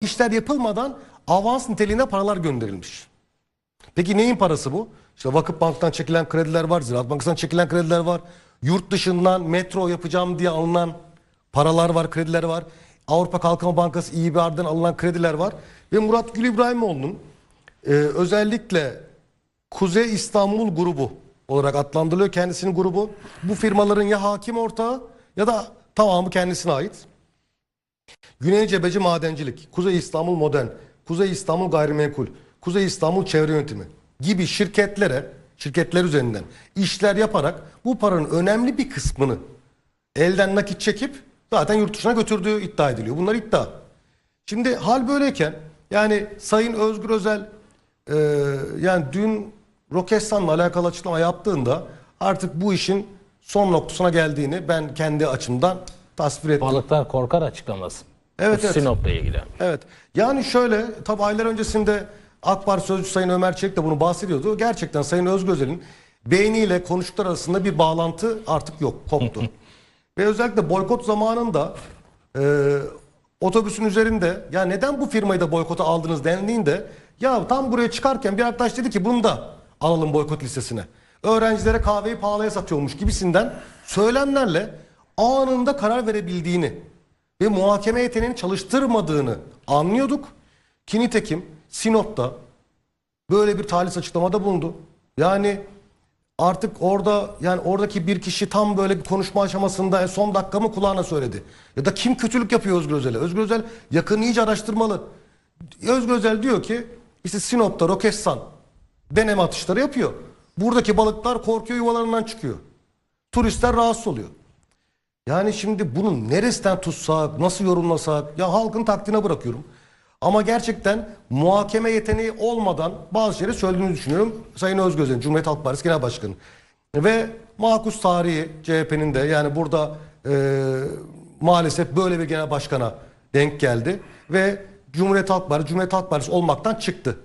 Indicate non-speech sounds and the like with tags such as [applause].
işler yapılmadan avans niteliğinde paralar gönderilmiş. Peki neyin parası bu? İşte Vakıf Bank'tan çekilen krediler var, Ziraat Bankası'ndan çekilen krediler var. Yurt dışından metro yapacağım diye alınan paralar var, krediler var. Avrupa Kalkınma Bankası İBR'den alınan krediler var. Ve Murat Gül İbrahimoğlu'nun e, özellikle Kuzey İstanbul grubu olarak adlandırılıyor kendisinin grubu. Bu firmaların ya hakim ortağı ya da tamamı kendisine ait. Güney Cebeci Madencilik, Kuzey İstanbul Modern, Kuzey İstanbul Gayrimenkul, Kuzey İstanbul Çevre Yönetimi gibi şirketlere, şirketler üzerinden işler yaparak bu paranın önemli bir kısmını elden nakit çekip zaten yurt dışına götürdüğü iddia ediliyor. Bunlar iddia. Şimdi hal böyleyken yani Sayın Özgür Özel e, yani dün Roketsan'la alakalı açıklama yaptığında artık bu işin son noktasına geldiğini ben kendi açımdan tasvir ettim. Balıklar korkar açıklaması. Evet, evet. Sinop'la ilgili. Evet. Yani şöyle tabi aylar öncesinde AK Parti sözcüsü Sayın Ömer Çelik de bunu bahsediyordu. Gerçekten Sayın Özgözel'in beyniyle konuştukları arasında bir bağlantı artık yok. Koptu. [laughs] Ve özellikle boykot zamanında e, otobüsün üzerinde ya neden bu firmayı da boykota aldınız dendiğinde ya tam buraya çıkarken bir arkadaş dedi ki bunu da alalım boykot listesine. Öğrencilere kahveyi pahalıya satıyormuş gibisinden söylemlerle anında karar verebildiğini ve muhakeme yeteneğini çalıştırmadığını anlıyorduk. Ki nitekim Sinop'ta böyle bir talis açıklamada bulundu. Yani artık orada yani oradaki bir kişi tam böyle bir konuşma aşamasında en son dakika mı kulağına söyledi. Ya da kim kötülük yapıyor Özgür Özel'e? Özgür Özel yakını iyice araştırmalı. Özgür Özel diyor ki işte Sinop'ta Roketsan deneme atışları yapıyor. Buradaki balıklar korkuyor yuvalarından çıkıyor. Turistler rahatsız oluyor. Yani şimdi bunun neresinden tutsak, nasıl yorumlasak ya halkın takdine bırakıyorum. Ama gerçekten muhakeme yeteneği olmadan bazı şeyleri söylediğini düşünüyorum. Sayın Özgözen, Cumhuriyet Halk Partisi Genel Başkanı. Ve makus tarihi CHP'nin de yani burada e, maalesef böyle bir genel başkana denk geldi. Ve Cumhuriyet Halk Partisi, Cumhuriyet Halk Partisi olmaktan çıktı.